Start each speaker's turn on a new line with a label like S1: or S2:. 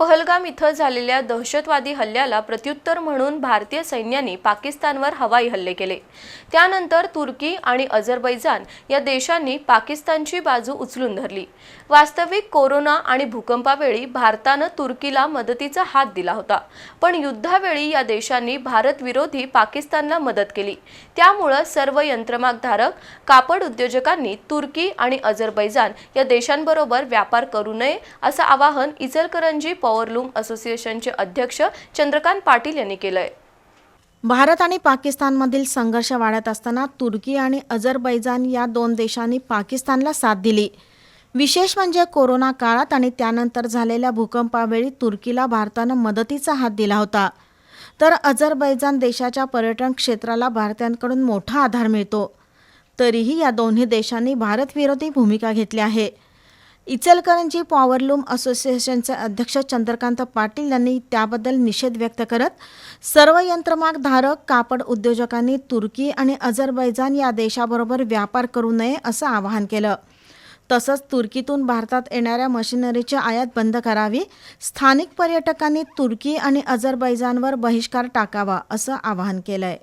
S1: पहलगाम इथं झालेल्या दहशतवादी हल्ल्याला प्रत्युत्तर म्हणून भारतीय सैन्याने पाकिस्तानवर हवाई हल्ले केले. त्यानंतर तुर्की आणि अझरबैजान या देशांनी पाकिस्तानची बाजू उचलून धरली. वास्तविक कोरोना आणि भूकंपावेळी भारतानं तुर्कीला मदतीचा हात दिला होता. पण युद्धावेळी या देशांनी भारतविरोधी पाकिस्तानला मदत केली. त्यामुळं सर्व यंत्रमागधारक कापड उद्योजकांनी तुर्की आणि अझरबैजान या देशांबरोबर व्यापार करू नये असं आवाहन इचलकरंजी पॉवरलूम असोसिएशनचे अध्यक्ष चंद्रकांत पाटील यांनी केलंय.
S2: भारत आणि पाकिस्तानमधील संघर्ष वाढत असताना तुर्की आणि अझरबैजान या दोन देशांनी पाकिस्तानला साथ दिली. विशेष म्हणजे कोरोना काळात आणि त्यानंतर झालेल्या भूकंपावेळी तुर्कीला भारतानं मदतीचा हात दिला होता. तर अझरबैजान देशाच्या पर्यटन क्षेत्राला भारतीयांकडून मोठा आधार मिळतो. तरीही या दोन्ही देशांनी भारतविरोधी भूमिका घेतली आहे. इचलकरंजी पॉवरलूम असोसिएशनचे अध्यक्ष चंद्रकांत पाटील यांनी त्याबद्दल निषेध व्यक्त करत सर्व यंत्रमाग धारक कापड उद्योजकांनी तुर्की आणि अझरबैजान या देशाबरोबर व्यापार करू नये असं आवाहन केलं. तसंच तुर्कीतून भारतात येणाऱ्या मशिनरीची आयात बंद करावी स्थानिक पर्यटकांनी तुर्की आणि अझरबैजानवर बहिष्कार टाकावा असं आवाहन केलं आहे